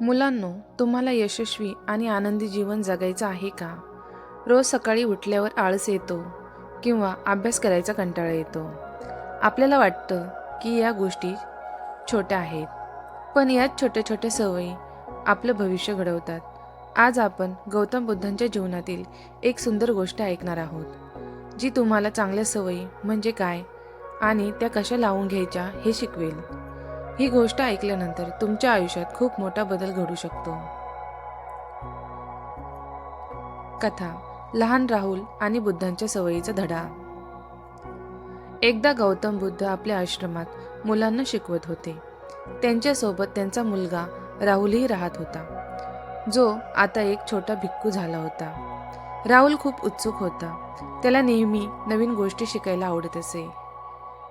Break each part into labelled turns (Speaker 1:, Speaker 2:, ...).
Speaker 1: मुलांनो तुम्हाला यशस्वी आणि आनंदी जीवन जगायचं आहे का? रोज सकाळी उठल्यावर आळस येतो किंवा अभ्यास करायचा कंटाळा येतो. आपल्याला वाटतं की या गोष्टी छोट्या आहेत पण याच छोट्या छोट्या सवयी आपलं भविष्य घडवतात. आज आपण गौतम बुद्धांच्या जीवनातील एक सुंदर गोष्ट ऐकणार आहोत जी तुम्हाला चांगल्या सवयी म्हणजे काय आणि त्या कशा लावून घ्यायच्या हे शिकवेल. ही गोष्ट ऐकल्यानंतर तुमच्या आयुष्यात खूप मोठा बदल घडू शकतो. कथा लहान राहुल आणि बुद्धांच्या सवयीचा धडा. एकदा गौतम बुद्ध आपल्या आश्रमात मुलांना शिकवत होते. त्यांच्यासोबत त्यांचा मुलगा राहुलही राहत होता. जो आता एक छोटा भिक्खू झाला होता. राहुल खूप उत्सुक होता. त्याला नेहमी नवीन गोष्टी शिकायला आवडत असे.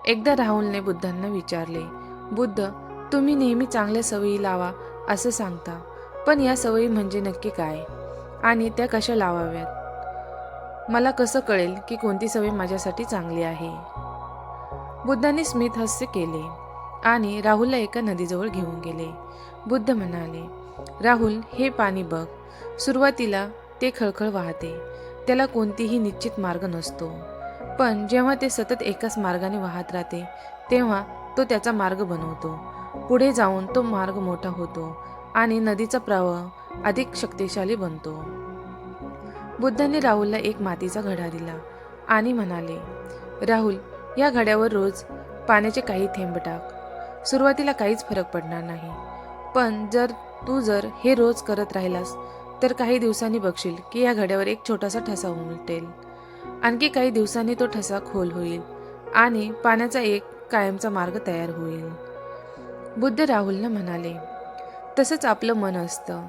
Speaker 1: एकदा राहुलने बुद्धांना विचारले बुद्ध तुम्ही नेहमी चांगल्या सवयी लावा असं सांगता. पण या सवयी म्हणजे नक्की काय? आणि त्या कशा लावाव्यात? मला कसं कळेल की कोणती सवय माझ्यासाठी चांगली आहे? बुद्धांनी स्मित हास्य केले आणि राहुलला एका नदीजवळ घेऊन गेले. बुद्ध म्हणाले राहुल हे पाणी बघ. सुरुवातीला ते खळखळ वाहते. त्याला कोणतीही निश्चित मार्ग नसतो. पण जेव्हा ते सतत एकाच मार्गाने वाहत राहते तेव्हा तो त्याचा मार्ग बनवतो. पुढे जाऊन तो मार्ग मोठा होतो आणि नदीचा प्रवाह अधिक शक्तिशाली बनतो. बुद्धांनी राहुलला एक मातीचा घडा दिला आणि म्हणाले राहुल या घड्यावर रोज पाण्याचे काही थेंब टाक. सुरुवातीला काहीच फरक पडणार नाही. पण जर तू जर हे रोज करत राहिलास तर काही दिवसांनी बघशील की या घड्यावर एक छोटासा ठसा उमटेल. आणखी काही दिवसांनी तो ठसा खोल होईल आणि पाण्याचा एक कायमचा मार्ग तयार होईल. बुद्ध राहुलनं म्हणाले तसंच आपलं मन असतं.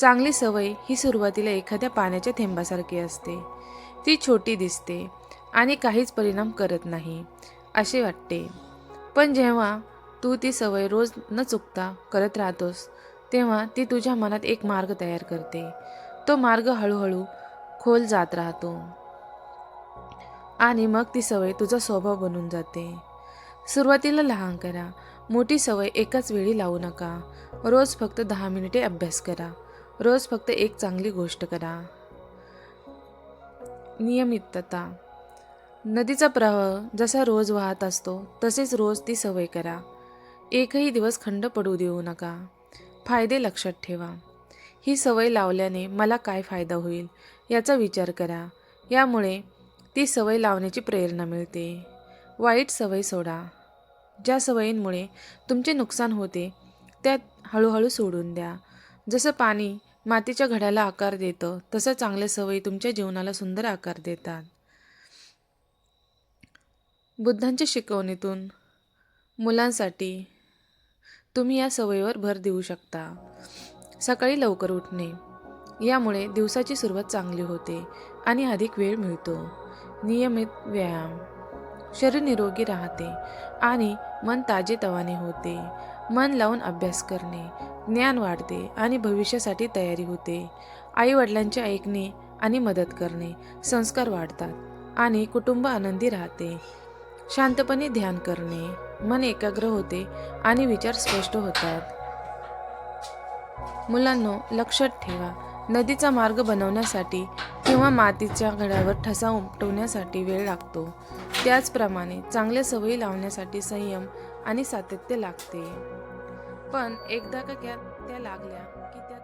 Speaker 1: चांगली सवय ही सुरुवातीला एखाद्या पाण्याच्या थेंबासारखी असते. ती छोटी दिसते आणि काहीच परिणाम करत नाही असे वाटते. पण जेव्हा तू ती सवय रोज न चुकता करत राहतोस तेव्हा ती तुझ्या मनात एक मार्ग तयार करते. तो मार्ग हळूहळू खोल जात राहतो. आणि मग ती सवय तुझा स्वभाव बनून जाते. सुरुवातीला लहान करा मोठी सवय एकाच वेळी लावू नका. रोज फक्त दहा मिनिटे अभ्यास करा. रोज फक्त एक चांगली गोष्ट करा. नियमितता. नदीचा प्रवाह जसा रोज वाहत असतो तसेच रोज ती सवय करा. एकही दिवस खंड पडू देऊ नका. फायदे लक्षात ठेवा. ही सवय लावल्याने मला काय फायदा होईल याचा विचार करा. यामुळे ती सवय लावण्याची प्रेरणा मिळते. वाईट सवय सोडा. ज्या सवयींमुळे तुमचे नुकसान होते त्यात हळूहळू सोडून द्या. जसं पाणी मातीच्या घड्याला आकार देतं तसं चांगल्या सवयी तुमच्या जीवनाला सुंदर आकार देतात. बुद्धांच्या शिकवणीतून मुलांसाठी तुम्ही या सवयीवर भर देऊ शकता. सकाळी लवकर उठणे यामुळे दिवसाची सुरुवात चांगली होते आणि अधिक वेळ मिळतो. नियमित व्यायाम. शरीर निरोगी राहते आणि मन ताजेतवाने होते. मन लावून अभ्यास करणे ज्ञान वाढते आणि भविष्यासाठी तयारी होते. आईवडिलांचे ऐकणे आणि मदत करणे संस्कार वाढतात आणि कुटुंब आनंदी राहते. शांतपणे ध्यान करणे मन एकाग्र होते आणि विचार स्पष्ट होतात. मुलांनो लक्षात ठेवा नदीचा मार्ग बनवण्यासाठी किंवा मातीच्या घड्यावर ठसा उमटवण्यासाठी वेळ लागतो. त्याचप्रमाणे चांगल्या सवयी लावण्यासाठी संयम आणि सातत्य लागते. पण एकदा का त्या त्या लागल्या की त्या